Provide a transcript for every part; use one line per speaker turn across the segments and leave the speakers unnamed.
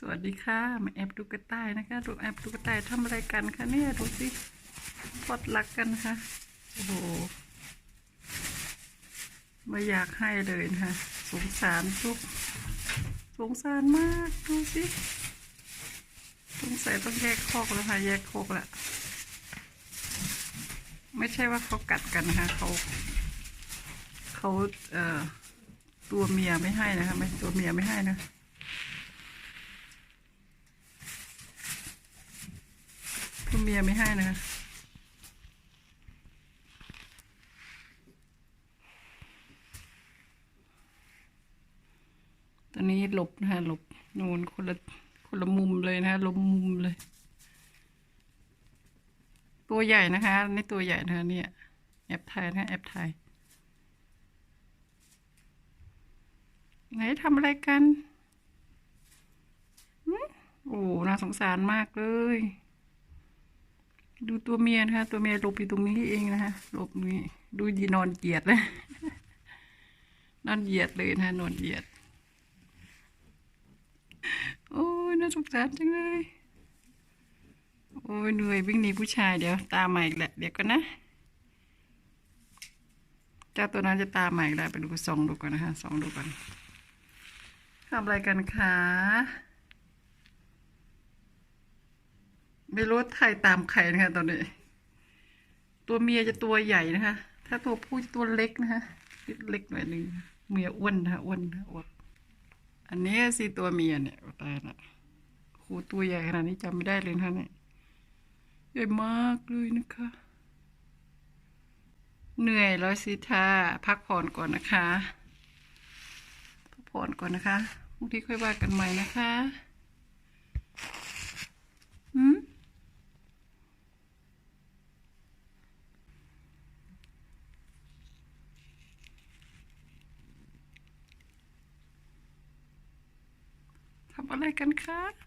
สวัสดีค่ะมาแอบดูกระต่ายนะคะดูแอบดูกระต่ายทำอะไรกันคะเนี่ยดูสิพอดรักกันนะคะโอ้โหไม่อยากให้เลยนะคะสงสารทุกสงสารมากดูสิสงสัยต้องแยกคอกแล้วค่ะแยกคอกละไม่ใช่ว่าเขากัดกันนะคะเขาเขาเอ่อตัวเมียไม่ให้นะคะไม่ตัวเมียไม่ให้นะ คุณ เมียไม่ให้นะคะตอนนี้หลบนะคะหลบนูนคนละคนละมุมเลยนะคะหลบมุมเลย ตัวใหญ่นะคะนี่ตัวใหญ่นะคะเนี่ยแอบถ่ายนะแอบถ่ายไหนทำอะไรกันโอ้น่าสงสารมากเลย ดูตัวเมียนะคะ ตัวเมียหลบอยู่ตรงนี้เองนะคะหลบนี้ดูยีนอนเหยียดเลยนอนเหยียดเลยนะคะนอนเหยียด โอ้ยน่าสงสารจังเลย โอ้ยเหนื่อยวิ่งหนีผู้ชายเดี๋ยว ตามใหม่อีกแหละเดี๋ยวก่อนนะเจ้าตัวนั้นจะตามใหม่อีกแล้วไปดูส่องดูก่อนนะคะส่องดูก่อนทำอะไรกันคะ ไม่รู้ว่าใครตามใครนะคะตอนนี้ ตัวเมียจะตัวใหญ่นะคะ ถ้าตัวผู้จะตัวเล็กนะคะเล็กหน่อยหนึ่งเมียอ้วนนะคะอ้วนนะอ้วนอันนี้สิตัวเมียเนี่ยตายละโหตัวใหญ่ขนาดนี้จำไม่ได้เลยนะคะเนี่ยใหญ่มากเลยนะคะ เหนื่อยแล้วสิท่าพักผ่อนก่อนนะคะ พักผ่อนก่อนนะคะพรุ่งนี้ค่อยว่ากันใหม่นะคะอืม ทำอ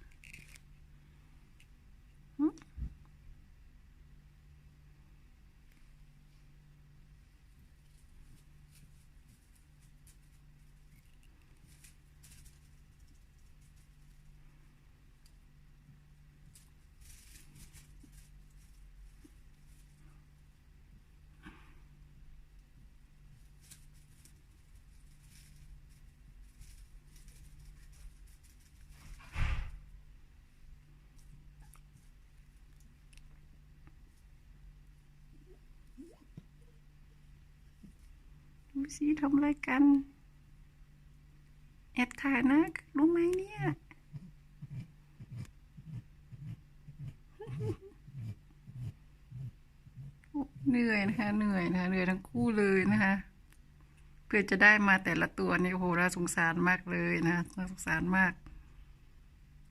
สิทำอะไรกัน แอบถ่ายนะ รู้ไหมเนี่ยเหนื่อยนะคะ เหนื่อยนะคะเหนื่อยทั้งคู่เลยนะคะ เพื่อจะได้มาแต่ละตัวนี่โอ้โหน่าสงสารมากเลยนะน่าสงสารมาก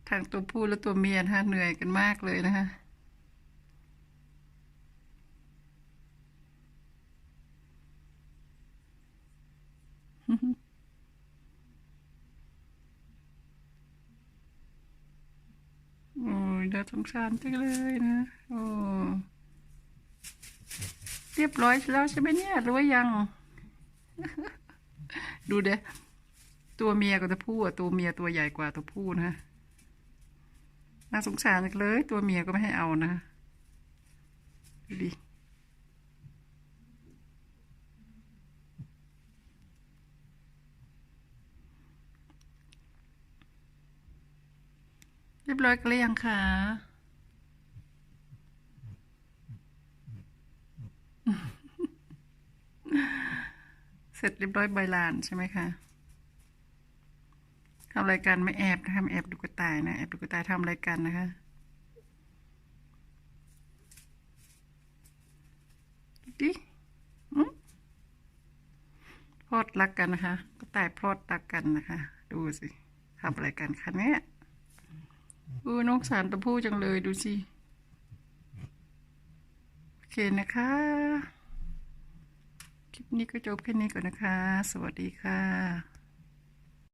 ทั้งตัวผู้และตัวเมียนะคะเหนื่อยกันมากเลยนะคะ โอ้ยน่าสงสารจังเลยนะ โอ้เรียบร้อยแล้วใช่ไหมเนี่ยหรือว่ายัง ดูเด้ตัวเมียกับตัวผู้อะตัวเมียตัวใหญ่กว่าตัวผู้นะน่าสงสารจังเลย ตัวเมียก็ไม่ให้เอานะดูดิ บร้อยกันหรือยังคะเสร็จเรียบร้อยใบลานใช่ไหมคะทำรายการไม่แอบนะคะไม่แอบดูกระต่ายนะแอบดูกระต่ายทำรายการนะคะดิพลอดรักกันนะคะ กระต่ายพลอดรักกันนะคะ ดูสิทำอะไรกันคะเนี่ย อู้นกสารตะพูจังเลยดูสิ โอเคนะคะ คลิปนี้ก็จบแค่นี้ก่อนนะคะ สวัสดีค่ะ